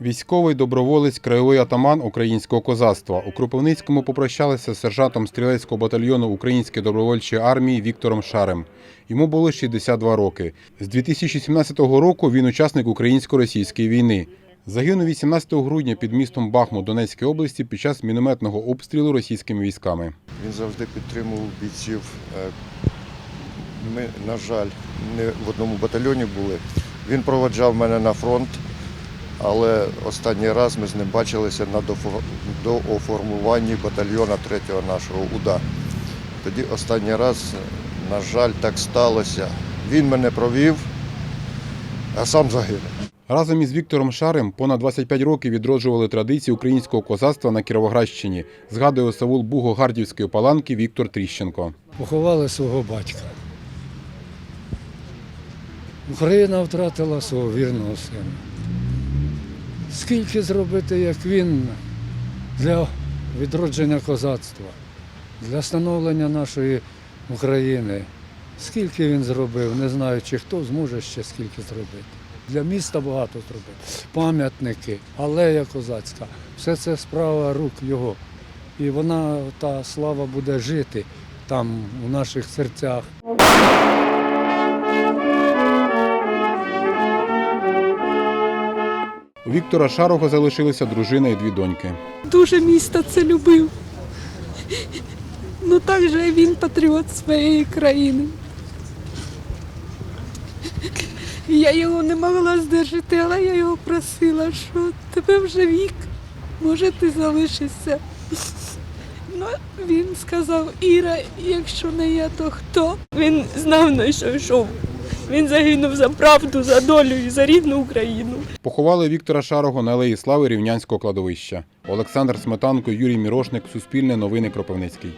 Військовий доброволець, краєвий атаман українського козацтва. У Кропивницькому попрощалися з сержантом стрілецького батальйону Української добровольчої армії Віктором Шарем. Йому було 62 роки. З 2017 року він учасник українсько-російської війни. Загинув 18 грудня під містом Бахмут Донецької області під час мінометного обстрілу російськими військами. Він завжди підтримував бійців. Е, Ми, на жаль, не в одному батальйоні були. Він проводжав мене на фронт, але останній раз ми з ним бачилися на дооформуванні батальйона 3-го нашого УДА. Тоді останній раз, на жаль, так сталося. Він мене провів, а сам загинув. Разом із Віктором Шарем понад 25 років відроджували традиції українського козацтва на Кіровоградщині, згадує Савул Буго Гардівської паланки Віктор Тріщенко. поховали свого батька. Україна втратила свого вірного сина. Скільки зробити, як він, для відродження козацтва, для становлення нашої України. Скільки він зробив, не знаю, чи хто зможе ще скільки зробити. Для міста багато зробити. Пам'ятники, алея козацька. Все це справа рук його. І вона, та слава буде жити там у наших серцях. У Віктора Шарого залишилися дружина і дві доньки. дуже місто це любив. Ну так же він патріот своєї країни. Я його не могла здержати, але я його просила, що тебе вже вік, може ти залишишся. Ну, він сказав, Іра, якщо не я, то хто? Він знав, на що йшов. Він загинув за правду, за долю і за рідну Україну. Поховали Віктора Шарого на алеї слави Рівнянського кладовища. Олександр Сметанко, Юрій Мірошник, Суспільне новини Кропивницький.